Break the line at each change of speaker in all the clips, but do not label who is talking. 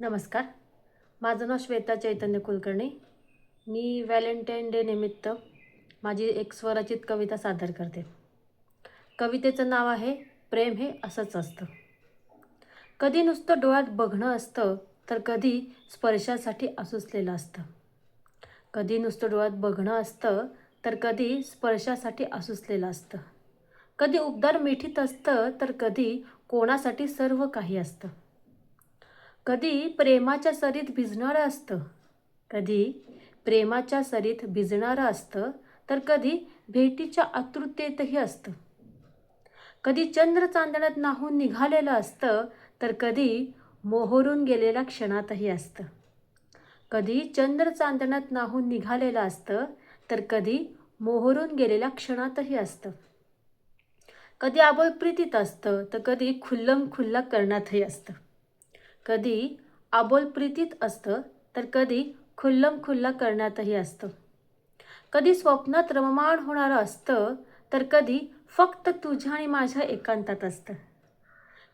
नमस्कार. माझं नाव श्वेता चैतन्य कुलकर्णी. मी व्हॅलेंटाईन डे निमित्त माझी एक स्वरचित कविता सादर करते. कवितेचं नाव आहे प्रेम हे असंच असतं. कधी नुसतं डोळ्यात बघणं असतं तर कधी स्पर्शासाठी असुसलेलं असतं. कधी नुसतं डोळ्यात बघणं असतं तर कधी स्पर्शासाठी असुसलेलं असतं. कधी उबदार मिठीत असतं तर कधी कोणासाठी सर्व काही असतं. कधी प्रेमाच्या सरीत भिजणारं असतं कधी प्रेमाच्या सरीत भिजणारं असतं तर कधी भेटीच्या आतुरतेतही असतं. कधी चंद्र चांदण्यात नाहून निघालेलं असतं तर कधी मोहरून गेलेल्या क्षणातही असतं. कधी चंद्र चांदण्यात नाहून निघालेलं असतं तर कधी मोहरून गेलेल्या क्षणातही असतं. कधी आबोल प्रीतीत असतं तर कधी खुल्लम खुल्ला करण्यातही असतं. कधी आबोल प्रीतीत असतं तर कधी खुल्लम खुल्ला करण्यातही असतं. कधी स्वप्नात रममाण होणारं असतं तर कधी फक्त तुझ्या आणि माझ्या एकांतात असतं.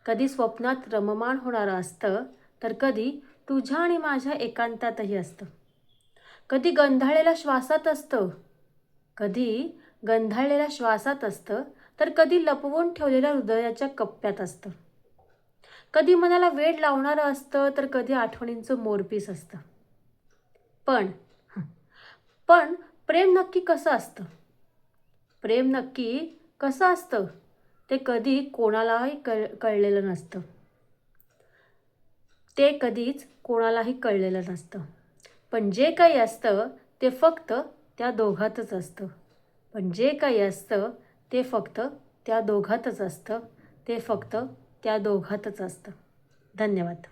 कधी स्वप्नात रममाण होणारं असतं तर कधी तुझ्या आणि माझ्या एकांतातही असतं. कधी गंधाळलेल्या श्वासात असतं कधी गंधाळलेल्या श्वासात असतं तर कधी लपवून ठेवलेल्या हृदयाच्या कप्प्यात असतं. कधी मनाला वेड लावणारं असतं तर कधी आठवणींचं मोरपीस असतं. पण पण प्रेम नक्की कसं असतं? प्रेम नक्की कसं असतं? ते कधी कोणालाही कळ कळलेलं नसतं. ते कधीच कोणालाही कळलेलं नसतं. पण जे काही असतं ते फक्त त्या दोघातच असतं. पण जे काही असतं ते फक्त त्या दोघातच असतं. ते फक्त त्या दोघातच असतं. धन्यवाद.